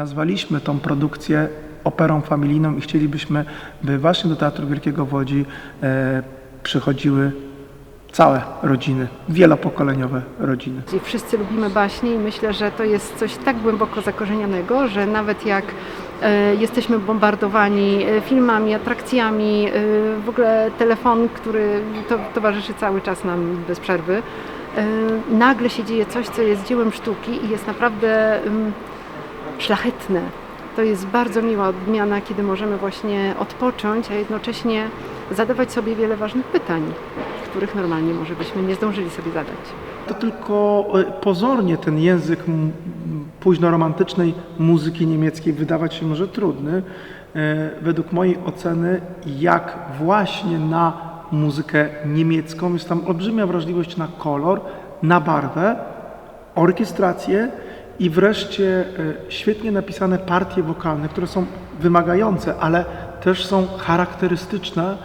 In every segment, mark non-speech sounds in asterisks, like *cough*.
nazwaliśmy tą produkcję operą familijną i chcielibyśmy, by właśnie do Teatru Wielkiego w Łodzi e, przychodziły całe rodziny, wielopokoleniowe rodziny. Wszyscy lubimy baśnie i myślę, że to jest coś tak głęboko zakorzenionego, że nawet jak e, jesteśmy bombardowani e, filmami, atrakcjami, e, w ogóle telefon, który to, towarzyszy cały czas nam bez przerwy, e, nagle się dzieje coś, co jest dziełem sztuki i jest naprawdę mm, szlachetne. To jest bardzo miła odmiana, kiedy możemy właśnie odpocząć, a jednocześnie zadawać sobie wiele ważnych pytań, których normalnie może byśmy nie zdążyli sobie zadać. To tylko e, pozornie ten język m- późnoromantycznej muzyki niemieckiej wydawać się może trudny. E, Według mojej oceny, jak właśnie na muzykę niemiecką, jest tam olbrzymia wrażliwość na kolor, na barwę, orkiestrację i wreszcie e, świetnie napisane partie wokalne, które są wymagające, ale też są charakterystyczne,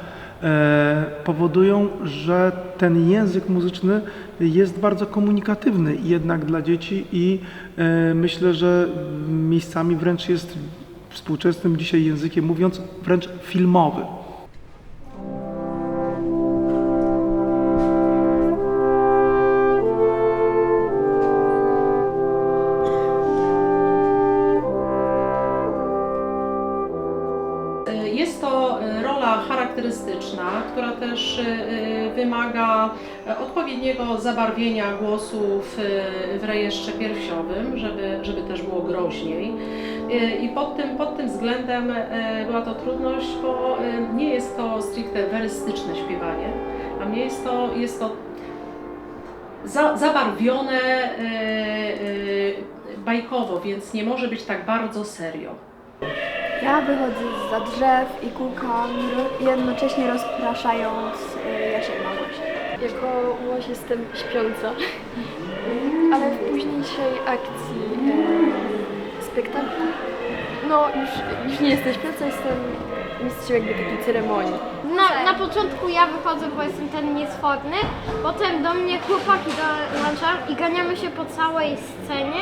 e, powodują, że ten język muzyczny jest bardzo komunikatywny jednak dla dzieci i e, myślę, że miejscami wręcz jest współczesnym dzisiaj językiem mówiąc wręcz filmowy. Jest to e, rola charakterystyczna, która też e, wymaga e, odpowiedniego zabarwienia głosu w, rejestrze piersiowym, żeby, żeby też było groźniej. I pod tym, pod tym względem była to trudność, bo nie jest to stricte werystyczne śpiewanie, a mnie jest to, jest to za, zabarwione bajkowo, więc nie może być tak bardzo serio. Ja wychodzę za drzew i kółkam, ro- jednocześnie rozpraszając y, jasienną łoś. Jako łoś jestem śpiąca. Ale w późniejszej akcji y, spektaklu No, już, już nie jestem śpiąca, jestem mistrzem jakby takiej ceremonii. Na, na początku ja wychodzę, bo jestem ten niesforny, potem do mnie chłopaki dołączają i ganiamy się po całej scenie,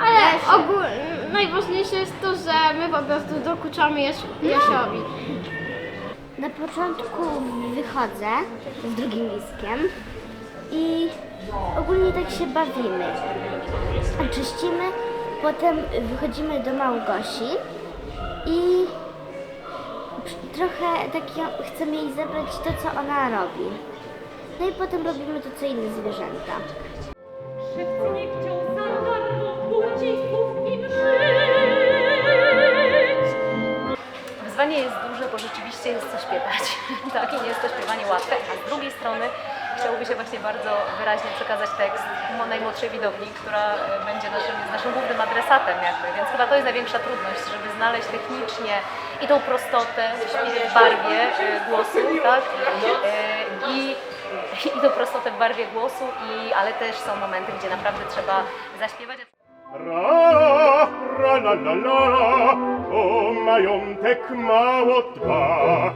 ale ogól, najważniejsze jest to, że my po prostu dokuczamy Jas- Jasiowi. Na początku wychodzę z drugim liskiem i ogólnie tak się bawimy. Czyścimy, potem wychodzimy do Małgosi i trochę tak ją, chcemy jej zabrać to, co ona robi. No i potem robimy to, co inne zwierzęta. Łatwe, a z drugiej strony chciałoby się właśnie bardzo wyraźnie przekazać tekst najmłodszej widowni, która e, będzie naszym, naszym głównym adresatem jakby, więc chyba to jest największa trudność, żeby znaleźć technicznie i tą prostotę w barwie e, głosu, tak, E, i, *laughs* i tą prostotę w barwie głosu, i, ale też są momenty, gdzie naprawdę trzeba zaśpiewać. Ra, ra la la la, o majątek mało dba.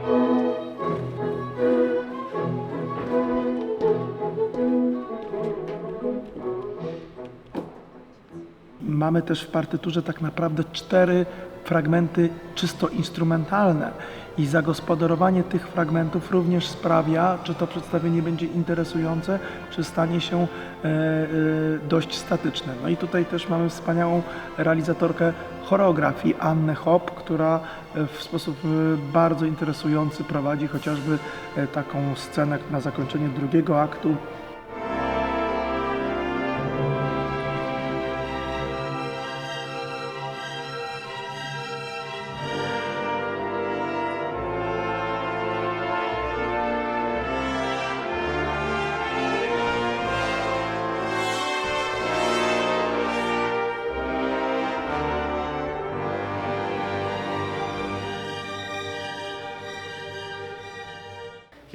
Mamy też w partyturze tak naprawdę cztery fragmenty czysto instrumentalne i zagospodarowanie tych fragmentów również sprawia, czy to przedstawienie będzie interesujące, czy stanie się e, e, dość statyczne. No i tutaj też mamy wspaniałą realizatorkę choreografii Annę Hop, która e, w sposób e, bardzo interesujący prowadzi chociażby e, taką scenę na zakończenie drugiego aktu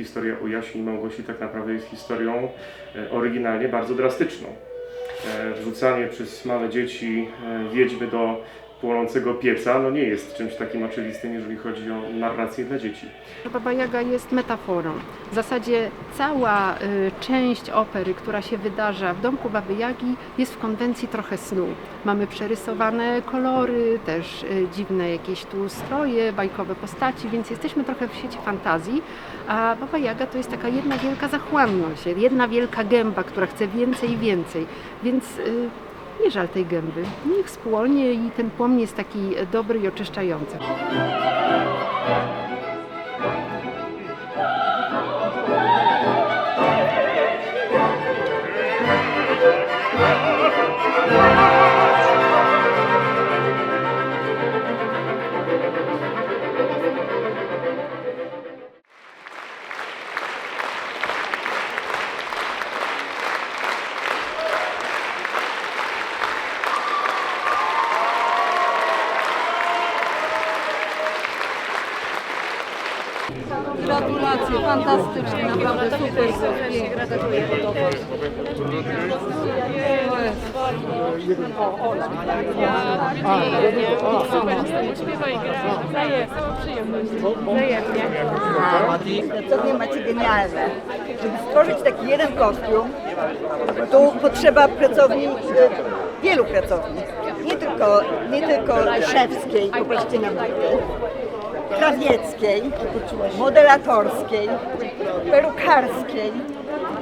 Historia o Jasi i Małgosi tak naprawdę jest historią e, oryginalnie bardzo drastyczną. E, Wrzucanie przez małe dzieci e, wiedźmy do płonącego pieca no nie jest czymś takim oczywistym, jeżeli chodzi o narrację dla dzieci. Baba Jaga jest metaforą. W zasadzie cała y, część opery, która się wydarza w domku Baby Jagi jest w konwencji trochę snu. Mamy przerysowane kolory, też y, dziwne jakieś tu stroje, bajkowe postaci, więc jesteśmy trochę w sieci fantazji, a Baba Jaga to jest taka jedna wielka zachłanność, jedna wielka gęba, która chce więcej i więcej, więc y, nie żal tej gęby. Niech spłonie i ten płomień jest taki dobry i oczyszczający. Gratulacje, fantastycznie, naprawdę super. Pracownie macie genialne. Żeby stworzyć taki jeden kostium, to potrzeba pracowni, e, wielu pracowni. Nie tylko, nie tylko szewskiej, popatrzcie na buty, krawieckiej, modelatorskiej, perukarskiej,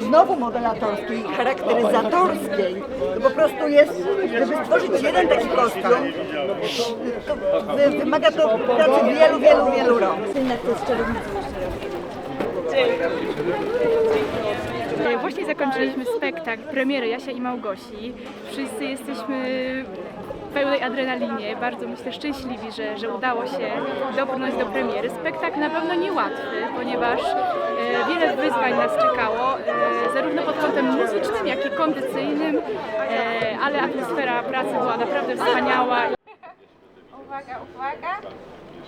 znowu modelatorskiej, charakteryzatorskiej. To po prostu jest, żeby stworzyć jeden taki kostium, to wy- wymaga to pracy wielu, wielu, wielu rąk. To jest. E, Właśnie zakończyliśmy spektakl, premierę Jasia i Małgosi. Wszyscy jesteśmy pełnej adrenalinie, bardzo myślę szczęśliwi, że, że udało się dobrnąć do premiery. Spektakl na pewno niełatwy, ponieważ e, wiele wyzwań nas czekało, e, zarówno pod kątem muzycznym, jak i kondycyjnym, e, ale atmosfera pracy była naprawdę wspaniała. Uwaga, uwaga.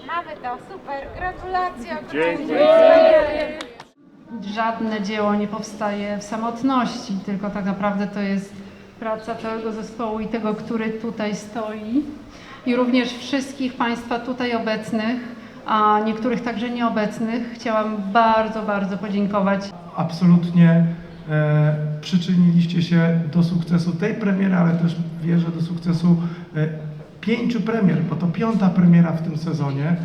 Mamy to, super, gratulacje. żadne dzieło nie powstaje w samotności, tylko tak naprawdę to jest praca całego zespołu i tego, który tutaj stoi. I również wszystkich Państwa tutaj obecnych, a niektórych także nieobecnych, chciałam bardzo, bardzo podziękować. absolutnie e, przyczyniliście się do sukcesu tej premiery, ale też wierzę do sukcesu e, pięciu premier, bo to piąta premiera w tym sezonie.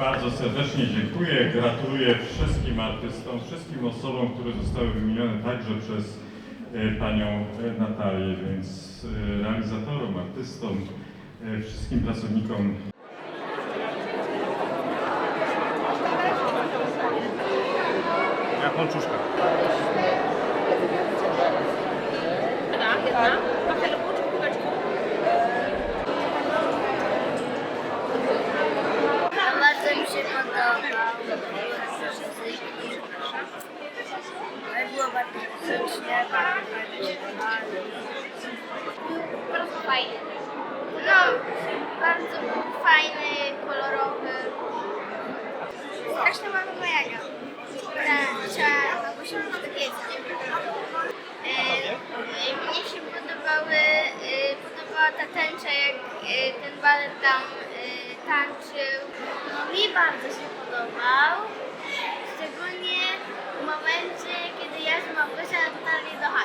Bardzo serdecznie dziękuję, gratuluję wszystkim artystom, wszystkim osobom, które zostały wymienione także przez e, panią e, Natalię, więc e, realizatorom, artystom, wszystkim pracownikom. Jak pączuszka. Bardzo mi się podobał. Było bardzo muzycznie, bardzo Bardzo fajny. No, bardzo był fajny, kolorowy. Straszna mama mojego. Ta, trzeba do pieca. E, mnie się podobały, e, podobała ta tęcza, jak e, ten balet tam e, tańczył. No mi bardzo się podobał. Szczególnie w momencie, kiedy ja z Małgosia dotarli do.